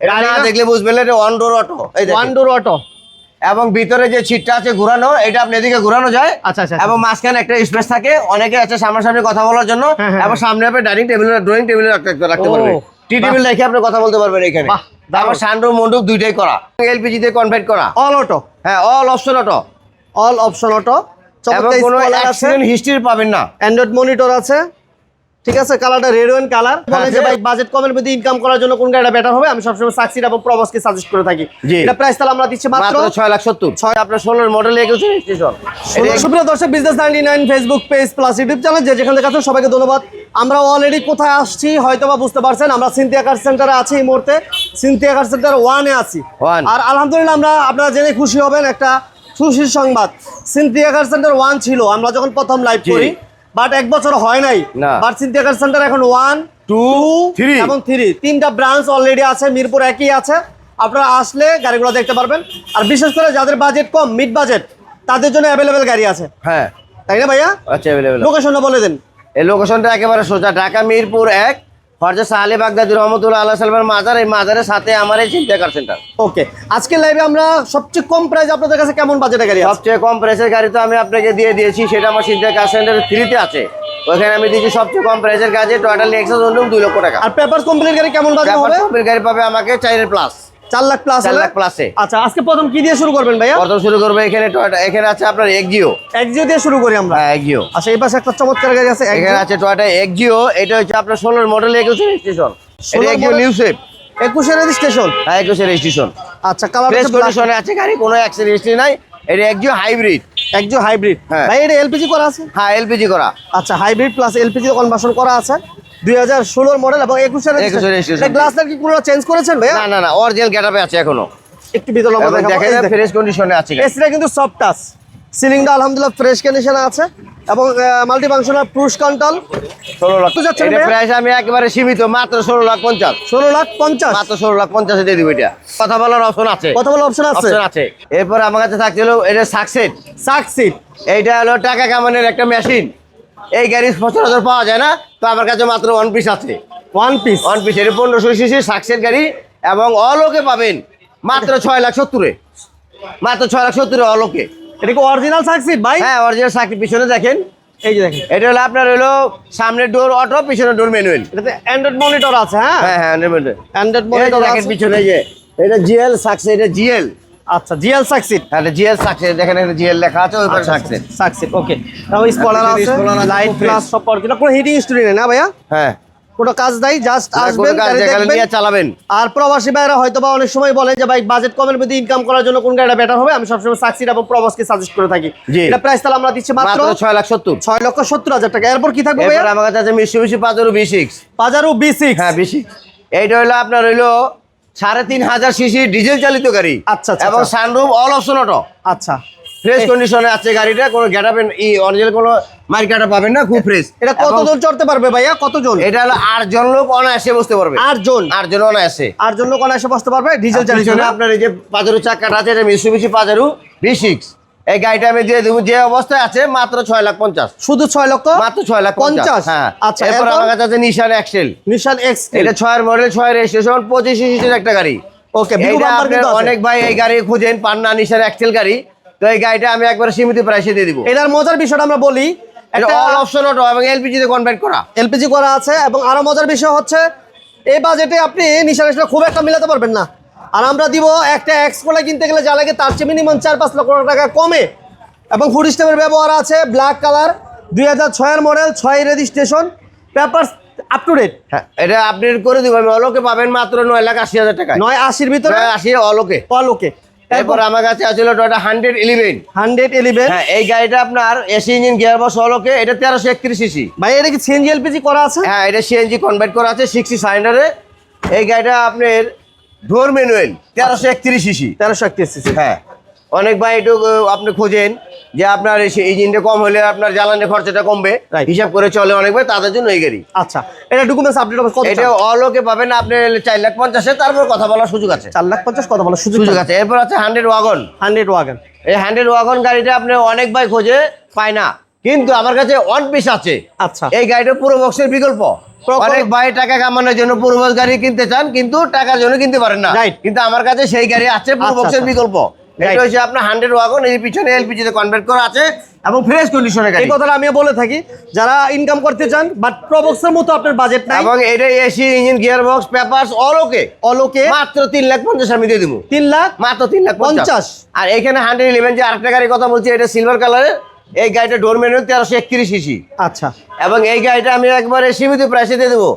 এটা না দেখলে বুঝবেন এটা ওয়ান ডোর অটো এই ওয়ান ডোর অটো এবং ভিতরে যে সিটটা আছে ঘোরানো এটা আপনি এদিকে ঘোরানো যায়। আচ্ছা, আচ্ছা, এবং মাঝখানে একটা স্পেস থাকে অনেকে আছে সামনাসামনি কথা বলার জন্য হ্যাঁ, হ্যাঁ, এবং সামনে আপনি ডাইনিং টেবিল ড্রয়িং টেবিল রাখতে রাখতে পারবেন। টি টেবিল রেখে আপনি কথা বলতে পারবেন এখানে। আবার সানরুম মন্ডপ দুইটাই করা। এলপিজি তে কনভার্ট করা। অল অটো হ্যাঁ all option auto all option auto এবং কোনো অ্যাক্সিডেন্ট হিস্ট্রি পাবেন না। অ্যান্ড্রয়েড মনিটর আছে। ঠিক আছে? কালারটা রেড ওয়েন কালার বলে যে। ভাই বাজেট কমের মধ্যে ইনকাম করার জন্য কোন গাড়িটা বেটার হবে? আমি সবসময় সাকসিড এবং প্রবাসকে সাজেস্ট করে থাকি। এটা প্রাইস তাহলে আমরা দিচ্ছি মাত্র ছয় লাখ সত্তর। ছয় আপনার ষোলোর মডেল একুশ সুপ্রিয় দর্শক business ninety nine Facebook page plus YouTube channel যে যেখান থেকে আছেন সবাইকে ধন্যবাদ। আমরা অলরেডি কোথায় আসছি হয়তো বা বুঝতে পারছেন আমরা সিনথিয়া কার সেন্টারে আছি এই মুহূর্তে। সিনথিয়া কার সেন্টার ওয়ানে আছি। আর আলহামদুলিল্লাহ আমরা আপনারা জেনে খুশি হবেন একটা সুশীল সংবাদ। সিনথিয়া কার সেন্টার ওয়ান ছিল আমরা যখন প্রথম লাইভ। করি বাট এক বছর হয় নাই। না। বাট সিনথিয়া সেন্টার এখন ওয়ান টু থ্রি এবং থ্রি তিনটা ব্রাঞ্চ অলরেডি আছে মিরপুর একই আছে। আপনারা আসলে গাড়িগুলো দেখতে পারবেন। আর বিশেষ করে যাদের বাজেট কম মিড বাজেট তাদের জন্য অ্যাভেলেবেল গাড়ি আছে। হ্যাঁ। তাই না ভাইয়া? আচ্ছা অ্যাভেলেবেল লোকেশনটা বলে দিন। এই লোকেশনটা একেবারে সোজা ঢাকা মিরপুর এক ফরজা সালে বাগদাদি রহমতুল্লাহ আল্লাহ সালমান মাজার এই মাজারের সাথে আমার এই চিন্তা কার সেন্টার ওকে আজকে লাইভে আমরা সবচেয়ে কম প্রাইস আপনাদের কাছে কেমন বাজেটের গাড়ি সবচেয়ে কম প্রাইসের গাড়ি তো আমি আপনাকে দিয়ে দিয়েছি সেটা আমার চিন্তা কার সেন্টার ফ্রিতে আছে। ওখানে আমি দিয়েছি সবচেয়ে কম প্রাইসের গাড়ি টোটাল এক্সাস দুই লক্ষ টাকা। আর পেপার কোম্পানির গাড়ি কেমন বাজেট হবে? কোম্পানির গাড়ি পাবে আমাকে চারের প্লাস চার লাখ প্লাস চার লাখ প্লাসে আচ্ছা আজকে প্রথম কি দিয়ে শুরু করবেন ভাইয়া? প্রথম শুরু করব এখানে টয়টা এখানে আছে আপনার এক্সিও এক্সিও দিয়ে শুরু করি আমরা? হ্যাঁ এক্সিও আচ্ছা এই পাশে একটা চমৎকার গাড়ি আছে এখানে আছে টয়টা এক্সিও এটা হচ্ছে আপনার ষোলোর মডেল একুশ রেজিস্ট্রেশন এটা এক্সিও নিউ সেপ একুশে রেজিস্ট্রেশন হ্যাঁ একুশে রেজিস্ট্রেশন আচ্ছা কালার কন্ডিশনে আছে গাড়ি কোনো অ্যাক্সিডেন্ট নাই। এটা এক্সিও হাইব্রিড একজন হাইব্রিড হ্যাঁ। ভাই এটা এলপিজি করা আছে? হ্যাঁ এলপিজি করা। আচ্ছা হাইব্রিড প্লাস এলপিজি কনভার্সন করা আছে? দুই হাজার ষোলোর মডেল এবং একুশের 21 এর registration। গ্লাসটা কি কোনো চেঞ্জ করেছেন ভাইয়া? না না না অরিজিনাল গেটআপে আছে এখনও। একটু ভিতরে দেখাবো। দেখেন ফ্রেশ কন্ডিশনে আছে এসিটা কিন্তু সফট টাচ সিলিংটা আলহামদুলিল্লাহ ফ্রেশ কন্ডিশনে আছে। এবং মাল্টি ফাংশনাল পুশ কন্ট্রোল ষোলো লাখ। কত যাচ্ছে এটা প্রাইস আমি একেবারে সীমিত মাত্র ষোলো লাখ পঞ্চাশ। ষোলো লাখ পঞ্চাশ? মাত্র ষোলো লাখ পঞ্চাশে দিয়ে দিব এটা। কথা বলার অপশন আছে। কথা বলার অপশন আছে? অপশন আছে। এরপর আমার কাছে থাকছিল এটা সাকসেস সাকসিট এইটা হলো টাকা কামানোর একটা মেশিন এই গাড়ি সচরাচর পাওয়া যায় না তো আমার কাছে মাত্র ওয়ান পিস আছে। ওয়ান পিস ওয়ান পিস এটা পনেরোশো সিসি সাকসেস গাড়ি এবং অলোকে পাবেন মাত্র ছয় লাখ সত্তরে। মাত্র ছয় লাখ সত্তরে অলোকে এটা কি অরিজিনাল সাকসিট ভাই? হ্যাঁ অরিজিনাল চাকরি পিছনে দেখেন। এই যে দেখেন। এটা হলো আপনার হলো সামনের ডোর অটো পিছনে ডোর ম্যানুয়াল এটাতে অ্যান্ড্রয়েড মনিটর আছে হ্যাঁ? হ্যাঁ হ্যাঁ অ্যান্ড্রয়েড এই যে মনিটর আছে। পিছনে যে এটা জিএল সাকসেস এটা জিএল আচ্ছা জিএল সাকসিট হ্যাঁ জিএল সাকসেস দেখেন এখানে জিএল লেখা আছে ওই পাশে সাকসিট ওকে। তারপর স্পলার আছে লাইট প্লাস। সব অরিজিনাল কোনো হিটিং স্টোরি নেই না ভাইয়া? হ্যাঁ। কোনো কাজ নাই জাস্ট আসবেন দেখবেন। নিয়ে চালাবেন। আর প্রবাসী ভাইরা হয়তো বা অনেক সময় বলে যে ভাই বাজেট কমের মধ্যে ইনকাম করার জন্য কোন গাড়িটা বেটার হবে? আমি সবসময় সাকসিড এবং প্রবাসকে সাজেস্ট করে থাকি। এটা প্রাইস তাহলে আমরা দিচ্ছি মাত্র ছয় লাখ সত্তর। ছয় লক্ষ সত্তর হাজার টাকা। এরপর কি থাকবে আমার কাছে আছে মিষ্টি মিষ্টি পাঁচেরও বি সিক্স বাজারও বি সিক্স হ্যাঁ বি সিক্স এইটা হলো আপনার হইল সাড়ে তিন হাজার সিসি ডিজেল চালিত গাড়ি। আচ্ছা, আচ্ছা, এবং আচ্ছা। সানরুম অল অপশন অটো আচ্ছা। ফ্রেশ কন্ডিশনে আছে গাড়িটা কোনো গ্যাটাপেন ই অরিজিনাল কোনো মার্কেটা পাবেন না খুব ফ্রেশ এটা কতজন চড়তে পারবে ভাইয়া? কতজন? এটা হলো আটজন লোক অনায়াসে বসতে পারবে। আট জন আটজন অনায়াসে। আট জন লোক অনায়াসে বসতে পারবে? ডিজেল চালিত আপনার এই যে পাজারু চাকাটা আছে এটা মিশুমিশি পাজারু বি সিক্স এই গাড়িটা আমি দিয়ে দেবো যে অবস্থায় আছে মাত্র ছয় লাখ পঞ্চাশ। শুধু ছয় লক্ষ? মাত্র ছয় লাখ পঞ্চাশ হ্যাঁ। আচ্ছা এরপর আমার কাছে আছে নিশান এক্সেল নিশান এক্স এটা ছয়ের মডেল ছয় রেজিস্ট্রেশন পঁচিশ সিসির একটা গাড়ি। ওকে। অনেক ভাই এই গাড়ি খুঁজেন পান না নিশান এক্সেল গাড়ি। তো এই গাড়িটা আমি একবার সীমিত প্রাইসে দিয়ে দিব। এটার মজার বিষয়টা আমরা বলি এটা অল অপশন অটো এবং এলপিজি তে কনভার্ট করা। এলপিজি করা আছে এবং আরও মজার বিষয় হচ্ছে এই বাজেটে আপনি নিশান খুব একটা মিলাতে পারবেন না। আর আমরা দিব একটা এক্স কোলা কিনতে গেলে যা লাগে তার চেয়ে মিনিমাম চার পাঁচ লক্ষ টাকা কমে। এবং ফুড স্টেপের ব্যবহার আছে ব্ল্যাক কালার দুই হাজার ছয়ের মডেল ছয় registration paper up to date হ্যাঁ এটা আপডেট করে দিব আমি অলোকে পাবেন মাত্র নয় লাখ আশি হাজার টাকা নয় আশির ভিতরে? আশি অলোকে। অল ওকে এরপর আমার কাছে আছিল Toyota hundred eleven hundred eleven হ্যাঁ এই গাড়িটা আপনার AC engine gear box all okay এটা তেরোশো একত্রিশ সিসি ভাই এটা কি সিএনজি এলপিজি করা আছে? হ্যাঁ এটা সিএনজি কনভার্ট করা আছে সিক্সটি সাইন্ডারে এই গাড়িটা আপনার ডোর ম্যানুয়াল তেরোশো একত্রিশ সিসি। তেরোশো একত্রিশ সিসি। হ্যাঁ। অনেক ভাই একটু আপনি খোঁজেন যে আপনার ইঞ্জিনটা কম হলে আপনার জ্বালানি খরচাটা কমবে. হিসাব করে চলে অনেক ভাই তাদের জন্য এই গাড়ি। আচ্ছা এটা ডকুমেন্টস আপডেট হবে এটা অলোকে পাবেন আপনি চার লাখ পঞ্চাশে তারপর কথা বলার সুযোগ আছে। চার লাখ পঞ্চাশ কত বলো সুযোগ সুযোগ আছে। এরপর আছে হান্ড্রেড ওয়াগন হান্ড্রেড ওয়াগন এই হান্ড্রেড ওয়াগন গাড়িটা আপনি অনেক ভাই খোঁজে পায় না। কিন্তু আমার কাছে ওয়ান পিস আছে। আচ্ছা। এই গাড়িটা পুরো বক্সের বিকল্প। অনেক ভাই টাকা কামানোর জন্য পূর্বজ গাড়ি কিনতে চান কিন্তু টাকার জন্য কিনতে পারেন না। কিন্তু আমার কাছে সেই গাড়ি আছে পূর্বক্ষের আচ্ছা। বিকল্প। এটা হচ্ছে আপনার হান্ড্রেড ওয়াগন এই পিছনে এলপিজি তে কনভার্ট করা আছে এবং ফ্রেশ কন্ডিশনের গাড়ি এই কথাটা আমিও বলে থাকি যারা ইনকাম করতে চান বাট প্রবক্সের মতো আপনার বাজেট নাই। এবং এটা AC engine gear box papers all okay all okay মাত্র লাখ পঞ্চাশ আমি দিয়ে দিব। লাখ? মাত্র লাখ পঞ্চাশ। পঞ্চাশ। আর এখানে হান্ড্রেড ইলেভেন যে আরেকটা গাড়ির কথা বলছি এটা সিলভার কালারের এই গাড়িটা ডোর ম্যানুয়াল তেরোশো একত্রিশ সিসি আচ্ছা। এবং এই গাড়িটা আমি একবারে সীমিত প্রাইসে দিয়ে দেবো।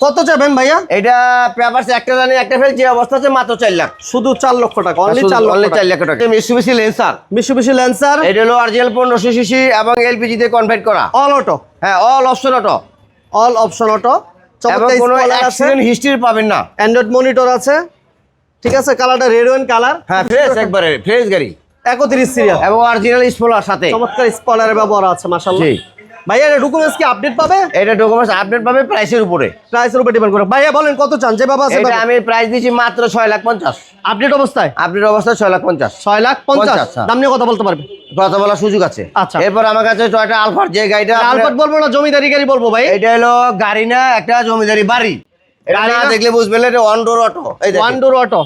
কত চাবেন ভাইয়া? এটা পেপারস একটা জানি একটা ফেল যে অবস্থা আছে মাত্র চার লাখ। শুধু চার লক্ষ টাকা অনলি চার লক্ষ অনলি টাকা। চার লাখ টাকা। মিসুবিসি লেন্সার মিশুবিশি ল্যান্সার এটা হলো আরজিএল পনেরোশো সিসি এবং এলপিজি তে কনভার্ট করা। অল অটো হ্যাঁ all option auto all option auto এবং কোনো অ্যাক্সিডেন্ট হিস্ট্রি পাবেন না। অ্যান্ড্রয়েড মনিটর আছে। ঠিক আছে কালারটা রেড ওয়েন কালার হ্যাঁ ফ্রেশ একবারে ফ্রেশ গাড়ি। একত্রিশ সিরিয়াল এবং অরিজিনাল স্পোলার সাথে। চমৎকার স্পলারের ব্যবহার আছে মাশাআল্লাহ। জি। ভাইয়া এটা ডকুমেন্টস কি আপডেট পাবে? এটা ডকুমেন্টস আপডেট পাবে প্রাইসের উপরে। প্রাইসের উপর ডিপেন্ড করে। ভাইয়া বলেন কত চান? যে বাবা আছে এটা আমি প্রাইস দিচ্ছি মাত্র ছয় লাখ পঞ্চাশ। আপডেট অবস্থায়? আপডেট অবস্থা ছয় লাখ পঞ্চাশ। ছয় লাখ পঞ্চাশ? পঞ্চাশ, হ্যাঁ। দাম নিয়ে কথা বলতে পারবে? কথা বলার সুযোগ আছে। আচ্ছা। এরপর আমার কাছে টয়টা আলফার যে গাড়িটা আলফাট বলব না জমিদারি গাড়ি বলব ভাই। এটা হলো গাড়ি না একটা জমিদারি বাড়ি। এটা? দেখলে বুঝবেন এটা one door auto. One door auto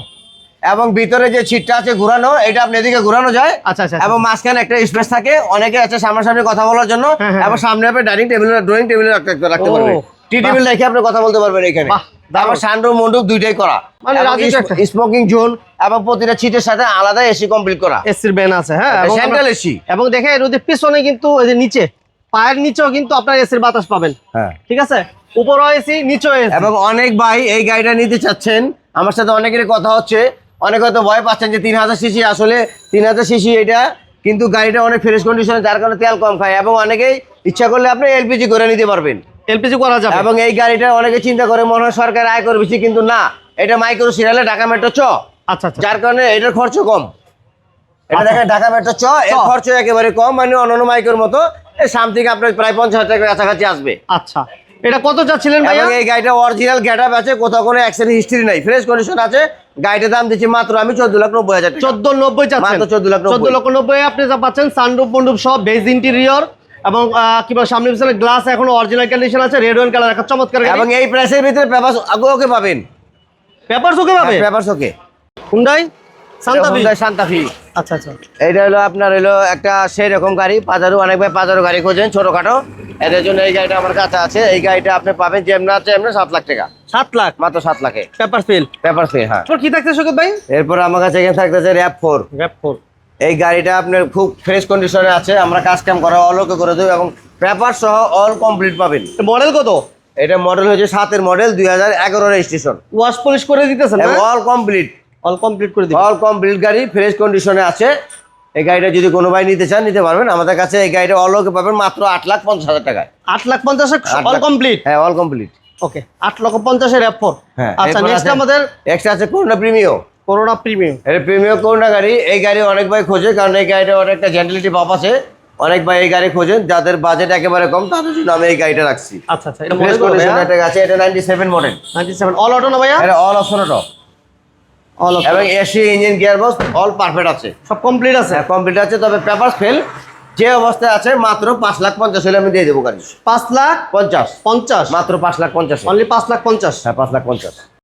এবং ভিতরে যে সিটটা আছে ঘুরানো এটা আপনি এদিকে ঘোরানো যায়। আচ্ছা, আচ্ছা, এবং মাঝখানে একটা স্পেস থাকে অনেকে আছে সামনাসামনি কথা বলার জন্য হ্যাঁ, হ্যাঁ, এবং সামনে আপনি ডাইনিং টেবিল ড্রয়িং টেবিল রাখতে রাখতে পারবেন। টি টেবিল রেখে আপনি কথা বলতে পারবেন এখানে। আবার সানরুম মন্ডপ দুইটাই করা। মানে স্মোকিং জোন এবং প্রতিটা সিটের সাথে আলাদা এসি কমপ্লিট করা। এসির ব্যান আছে হ্যাঁ? সেন্ট্রাল এসি এবং দেখে এর পিছনে কিন্তু এই যে নিচে পায়ের নিচেও কিন্তু আপনার এসির বাতাস পাবেন। হ্যাঁ। ঠিক আছে? উপরও এসি নিচেও এসি এবং অনেক ভাই এই গাড়িটা নিতে চাচ্ছেন। আমার সাথে অনেকেরই কথা হচ্ছে। অনেক হয়তো ভয় পাচ্ছেন যে তিন হাজার সিসি আসলে তিন হাজার সিসি এটা কিন্তু গাড়িটা অনেক ফ্রেশ কন্ডিশনে যার কারণে তেল কম খায় এবং অনেকেই ইচ্ছা করলে আপনি এলপিজি করে নিতে পারবেন। এলপিজি করা যাবে? এবং এই গাড়িটা অনেকে চিন্তা করে মনে হয় সরকার আয় করে বেশি কিন্তু না। এটা মাইক্রো সিরিয়ালে ঢাকা মেট্রো চ। আচ্ছা আচ্ছা। যার কারণে এটার খরচ কম। এটা আচ্ছা। দেখেন ঢাকা মেট্রো চ এর খরচ একেবারে কম মানে অন্যান্য মাইক্রোর মতো সামথিং আপনার প্রায় পঞ্চাশ হাজার টাকার কাছাকাছি আসবে। আচ্ছা। এটা কত চাচ্ছিলেন ভাইয়া? এবং এই গাড়িটা অরিজিনাল গেটআপ আছে কোথাও কোনো অ্যাক্সিডেন্ট হিস্ট্রি নাই। ফ্রেশ কন্ডিশন আছে গাড়িটার দাম দিচ্ছি মাত্র আমি চোদ্দ লাখ নব্বই হাজার টাকা। চোদ্দ নব্বই চাচ্ছেন। মাত্র 14 লাখ 90 চোদ্দ লক্ষ নব্বই আপনি যা পাচ্ছেন সানরুফ মন্ডুপ সব বেজ ইন্টেরিয়র এবং কি বলে সামনে পিছনে গ্লাস এখন অরিজিনাল কন্ডিশন আছে রেড ওয়ান কালার একটা চমৎকার এবং এই প্রাইসের ভিতরে পেপার আগে ওকে পাবেন। পেপার ওকে পাবেন পেপার ওকে। হুন্ডাই আচ্ছা আচ্ছা। এইটা হলো আপনার হলো একটা সেই রকম গাড়ি পাজারো অনেক ভাই পাজারো গাড়ি খোঁজেন ছোটখাটো। এদের জন্য এই গাড়িটা আমার কাছে আছে। এই গাড়িটা আপনি পাবেন যেমন আছে এমনি সাত লাখ টাকা। সাত লাখ? মাত্র সাত লাখে। Paper feel? পেপার ফ্রি হ্যাঁ। কি থাকছে ভাই? এরপর আমার কাছে এখানে থাকতেছে র্যাপ ফোর গ্যাপ ফোর এই গাড়িটা আপনার খুব ফ্রেশ কন্ডিশনে আছে। আমরা কাজ কাম করা অলোকে করে দেবো এবং পেপার সহ অল কমপ্লিট পাবেন। মডেল কত? এটা মডেল হচ্ছে সাতের মডেল দুই হাজার এগারো রেজিস্ট্রেশন ওয়াশ পলিশ করে দিতেছেন অল কমপ্লিট অল কমপ্লিট করে দিবেন অল কমপ্লিট গাড়ি ফ্রেশ কন্ডিশনে আছে। এই গাড়িটা যদি কোনো ভাই নিতে চান নিতে পারবেন। আমাদের কাছে এই গাড়িটা অলোকে পাবেন মাত্র আট লাখ পঞ্চাশ হাজার টাকায়। আট লাখ পঞ্চাশে অল। কমপ্লিট হ্যাঁ অল কমপ্লিট ওকে আট লক্ষ পঞ্চাশের অ্যাপ ফোর হ্যাঁ আচ্ছা নেক্সট আমাদের এক্সট্রা আছে করোনা প্রিমিও করোনা প্রিমিয়াম এটা প্রিমিয়াম করোনা গাড়ি এই গাড়ি অনেক ভাই খোঁজে কারণ এই গাড়িটা অনেকটা জেন্টালিটি পাপ আছে। অনেক ভাই এই গাড়ি খোঁজেন যাদের বাজেট একেবারে কম তাদের জন্য আমি এই গাড়িটা রাখছি। আচ্ছা আচ্ছা এটা মডেল আছে এটা ninety seven model ninety seven all auto না ভাইয়া? এটা অল অপশন অটো এবং AC engine gear box all perfect আছে। সব কমপ্লিট আছে। হ্যাঁ কমপ্লিট আছে তবে পেপার ফেল। যে অবস্থায় আছে মাত্র পাঁচ লাখ পঞ্চাশ হলে আমি দিয়ে দেবো গাড়ি। পাঁচ লাখ পঞ্চাশ। পঞ্চাশ। মাত্র পাঁচ লাখ পঞ্চাশ অনলি পাঁচ লাখ পঞ্চাশ। হ্যাঁ পাঁচ লাখ পঞ্চাশ।